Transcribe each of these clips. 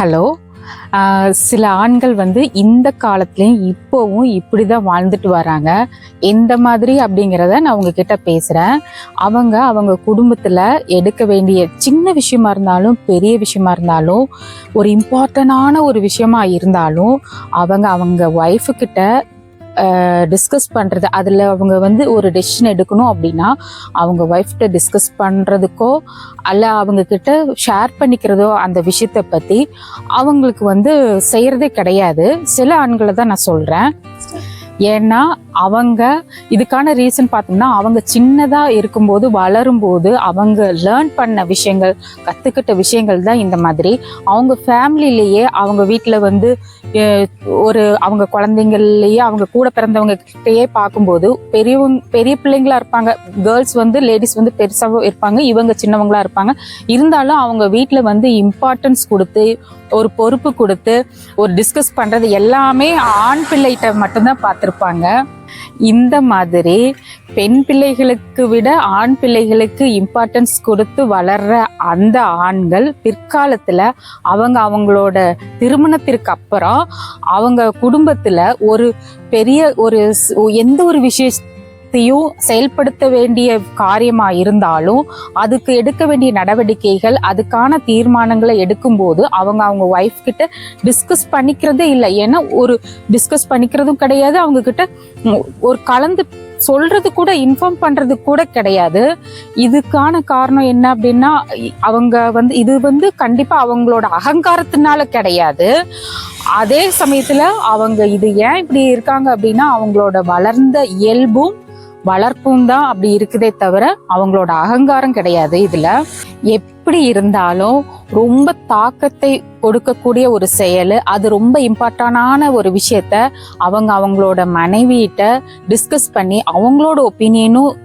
Hello. சில ஆண்கள் வந்து இந்த காலத்துலேயும் இப்போவும் இப்படி தான் வாழ்ந்துட்டு வராங்க. எந்த மாதிரி அப்படிங்கிறத நான் உங்ககிட்ட பேசுகிறேன் அவங்க அவங்க குடும்பத்தில் எடுக்க வேண்டிய சின்ன விஷயமா இருந்தாலும் பெரிய விஷயமா இருந்தாலும் ஒரு இம்பார்ட்டண்டான ஒரு விஷயமா இருந்தாலும் அவங்க அவங்க ஒய்ஃபுக்கிட்ட டிஸ்கஸ் பண்ணுறது அதில் அவங்க வந்து ஒரு டெசிஷன் எடுக்கணும் அப்படின்னா அவங்க ஒய்ஃப்கிட்ட டிஸ்கஸ் பண்ணுறதுக்கோ அல்ல அவங்கக்கிட்ட ஷேர் பண்ணிக்கிறதோ அந்த விஷயத்தை பற்றி அவங்களுக்கு வந்து செய்கிறதே கிடையாது. சில ஆண்களை தான் நான் சொல்கிறேன் ஏன்னா அவங்க இதுக்கான ரீசன் பார்த்தோம்னா அவங்க சின்னதாக இருக்கும்போது வளரும்போது அவங்க லேர்ன் பண்ண விஷயங்கள் கற்றுக்கிட்ட விஷயங்கள் தான் இந்த மாதிரி. அவங்க ஃபேமிலியிலேயே அவங்க வீட்டில் வந்து ஒரு அவங்க குழந்தைங்கள்லேயே அவங்க கூட பிறந்தவங்க கிட்டேயே பார்க்கும்போது பெரியவங்க பெரிய பிள்ளைங்களா இருப்பாங்க. கேர்ள்ஸ் வந்து லேடிஸ் வந்து பெருசாகவும் இருப்பாங்க. இவங்க சின்னவங்களாக இருப்பாங்க. இருந்தாலும் அவங்க வீட்டில் வந்து இம்பார்ட்டன்ஸ் கொடுத்து ஒரு பொறுப்பு கொடுத்து ஒரு டிஸ்கஸ் பண்ணுறது எல்லாமே ஆண் பிள்ளைகிட்ட மட்டும்தான் பார்த்துருப்பாங்க. இந்த மாதிரி பெண் பிள்ளைகளுக்கு விட ஆண் பிள்ளைகளுக்கு இம்பார்ட்டன்ஸ் கொடுத்து வளர்ற அந்த ஆண்கள் பிற்காலத்துல அவங்க அவங்களோட திருமணத்திற்கு அப்புறம் அவங்க குடும்பத்துல ஒரு பெரிய ஒரு எந்த ஒரு விஷயத்தையும் செயல்படுத்த வேண்டிய காரியமா இருந்தாலும் அதுக்கு எடுக்க வேண்டிய நடவடிக்கைகள் அதுக்கான தீர்மானங்களை எடுக்கும்போது அவங்க அவங்க ஒய்ஃப் கிட்ட டிஸ்கஸ் பண்ணிக்கிறதே இல்லை. ஏன்னா ஒரு டிஸ்கஸ் பண்ணிக்கிறதும் கிடையாது. அவங்க கிட்ட ஒரு கலந்து சொல்றது கூட இன்ஃபார்ம் பண்றது கூட கிடையாது. இதுக்கான காரணம் என்ன அப்படின்னா அவங்க வந்து இது வந்து கண்டிப்பா அவங்களோட அகங்காரத்தினால கிடையாது. அதே சமயத்துல அவங்க இது ஏன் இப்படி இருக்காங்க அப்படின்னா அவங்களோட வளர்ந்த இயல்பும் வளர்ப்பும் தான் அப்படி இருக்குதே தவிர அவங்களோட அகங்காரம் கிடையாது இதுல. எப்படி இருந்தாலும் ரொம்ப தாக்கத்தை கொடுக்கக்கூடிய ஒரு செயல் அது ரொம்ப இம்பார்ட்டண்டான ஒரு விஷயத்த அவங்க அவங்களோட மனைவியிட்ட டிஸ்கஸ் பண்ணி அவங்களோட ஒப்பீனியனும்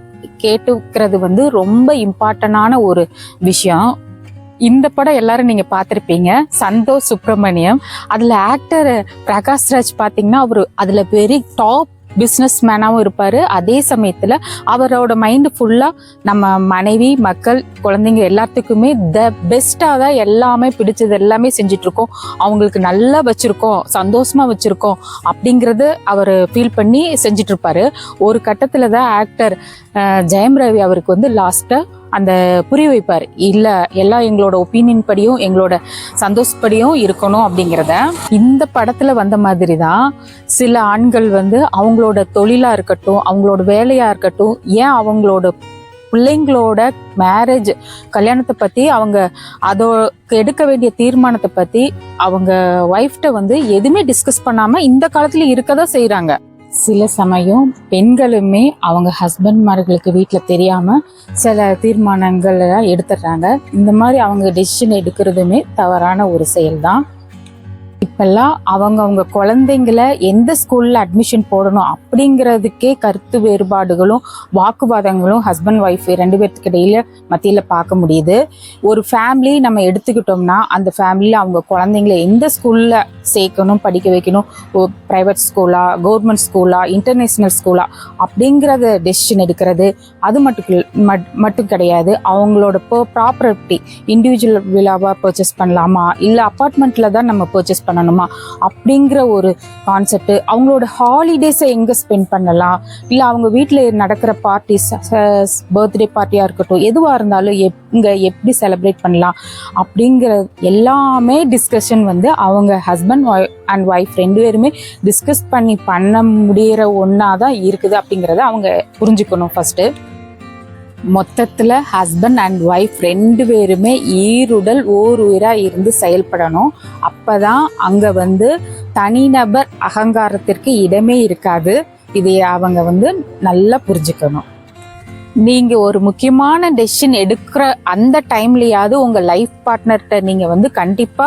கேட்டுக்கிறது வந்து ரொம்ப இம்பார்ட்டண்டான ஒரு விஷயம். இந்த படம் எல்லாரும் நீங்க பார்த்துருப்பீங்க சந்தோஷ் சுப்பிரமணியம். அதுல ஆக்டர் பிரகாஷ் ராஜ் பாத்தீங்கன்னா அவரு அதுல வெரி டாப் பிஸ்னஸ் மேனாகவும் இருப்பார். அதே சமயத்தில் அவரோட மைண்டு ஃபுல்லாக நம்ம மனைவி மக்கள் குழந்தைங்க எல்லாத்துக்குமே த பெஸ்ட்டாக தான் எல்லாமே பிடிச்சது எல்லாமே செஞ்சிட்ருக்கோம். அவங்களுக்கு நல்லா வச்சுருக்கோம் சந்தோஷமாக வச்சுருக்கோம் அப்படிங்கிறத அவர் ஃபீல் பண்ணி செஞ்சிட்ருப்பார். ஒரு கட்டத்தில் தான் ஆக்டர் ஜெயம் ரவி அவருக்கு வந்து லாஸ்ட்டாக அந்த புரிய வைப்பார். இல்லை எல்லாம் எங்களோட ஒப்பீனியன் படியும் எங்களோட சந்தோஷப்படியும் இருக்கணும் அப்படிங்கிறத. இந்த படத்தில் வந்த மாதிரி தான் சில ஆண்கள் வந்து அவங்களோட தொழிலாக இருக்கட்டும் அவங்களோட வேலையாக இருக்கட்டும் ஏன் அவங்களோட பிள்ளைங்களோட மேரேஜ் கல்யாணத்தை பற்றி அவங்க அதோ எடுக்க வேண்டிய தீர்மானத்தை பற்றி அவங்க ஒய்ஃப்ட்ட வந்து எதுவுமே டிஸ்கஸ் பண்ணாமல் இந்த காலத்தில் இருக்க தான் செய்கிறாங்க சில சமயம் பெண்களுமே அவங்க ஹஸ்பண்ட்மார்களுக்கு வீட்டில் தெரியாமல் சில தீர்மானங்கள்லாம் எடுத்துடுறாங்க. இந்த மாதிரி அவங்க டெசிஷன் எடுக்கிறதுமே தவறான ஒரு செயல்தான். இப்பெல்லாம் அவங்க அவங்க குழந்தைங்கள எந்த ஸ்கூலில் அட்மிஷன் போடணும் அப்படிங்கிறதுக்கே கருத்து வேறுபாடுகளும் வாக்குவாதங்களும் ஹஸ்பண்ட் ஒய்ஃப் ரெண்டு பேர்த்துக்கு இடையில மத்தியில் பார்க்க முடியுது. ஒரு ஃபேமிலி நம்ம எடுத்துக்கிட்டோம்னா அந்த ஃபேமிலியில் அவங்க குழந்தைங்கள எந்த ஸ்கூலில் சேர்க்கணும் படிக்க வைக்கணும். ப்ரைவேட் ஸ்கூலா கவர்மெண்ட் ஸ்கூலா இன்டர்நேஷ்னல் ஸ்கூலா அப்படிங்கிறத டெசிஷன் எடுக்கிறது. அது மட்டும் மட்- மட்டும் கிடையாது. அவங்களோட ப்ராப்பர்ட்டி இண்டிவிஜுவல் விழாவாக பர்ச்சேஸ் பண்ணலாமா? இல்லை அப்பார்ட்மெண்ட்டில் தான் நம்ம பர்ச்சேஸ் பண்ணணுமா? அப்படிங்கிற ஒரு கான்செப்ட் அவங்களோட ஹாலிடேஸை எங்கே ஸ்பெண்ட் பண்ணலாம்? இல்லை அவங்க வீட்டில் நடக்கிற பார்ட்டிஸ் பர்த்டே பார்ட்டியாக இருக்கட்டும் எதுவாக இருந்தாலும் எங்கே எப்படி செலிப்ரேட் பண்ணலாம்? அப்படிங்கிற எல்லாமே டிஸ்கஷன் வந்து அவங்க ஹஸ்பண்ட் அண்ட் ஒய்ஃப் ரெண்டு பேருமே டிஸ்கஸ் பண்ணி பண்ண முடிகிற ஒன்றா தான் இருக்குது அப்படிங்கிறத அவங்க புரிஞ்சுக்கணும் ஃபஸ்ட்டு மொத்தத்தில் ஹஸ்பண்ட் அண்ட் ஒய்ஃப் ரெண்டு பேருமே ஈருடல் ஓர் உயிராக இருந்து செயல்படணும். அப்பதான் அங்கே வந்து தனிநபர் அகங்காரத்திற்கு இடமே இருக்காது. இதை அவங்க வந்து நல்லா புரிஞ்சுக்கணும். நீங்க ஒரு முக்கியமான டெசிஷன் எடுக்கிற அந்த டைம்லயாவது உங்க லைஃப் பார்ட்னர்கிட்ட நீங்க வந்து கண்டிப்பா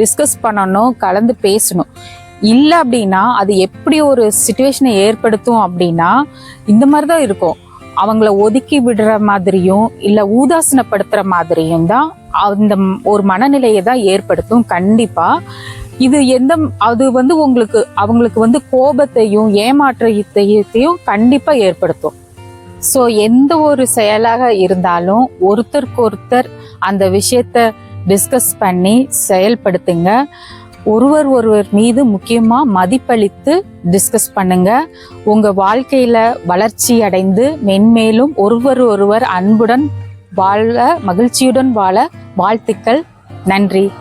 டிஸ்கஸ் பண்ணணும் கலந்து பேசணும். இல்லை அப்படின்னா அது எப்படி ஒரு சுச்சுவேஷனை ஏற்படுத்தும் அப்படின்னா இந்த மாதிரி தான் இருக்கும். அவங்கள ஒதுக்கி விடுற மாதிரியும் இல்லை ஊதாசனப்படுத்துற மாதிரியும் தான் அந்த ஒரு மனநிலையை தான் ஏற்படுத்தும் கண்டிப்பாக இது எந்த அது வந்து உங்களுக்கு அவங்களுக்கு வந்து கோபத்தையும் ஏமாற்றத்தையும் கண்டிப்பாக ஏற்படுத்தும். ஸோ எந்த ஒரு செயலாக இருந்தாலும் ஒருத்தருக்கு ஒருத்தர் அந்த விஷயத்த டிஸ்கஸ் பண்ணி செயல்படுத்துங்க. ஒருவர் ஒருவர் மீது முக்கியமாக மதிப்பளித்து டிஸ்கஸ் பண்ணுங்க. உங்கள் வாழ்க்கையில் வளர்ச்சி அடைந்து மென்மேலும் ஒருவர் ஒருவர் அன்புடன் வாழ மகிழ்ச்சியுடன் வாழ வாழ்த்துக்கள். நன்றி.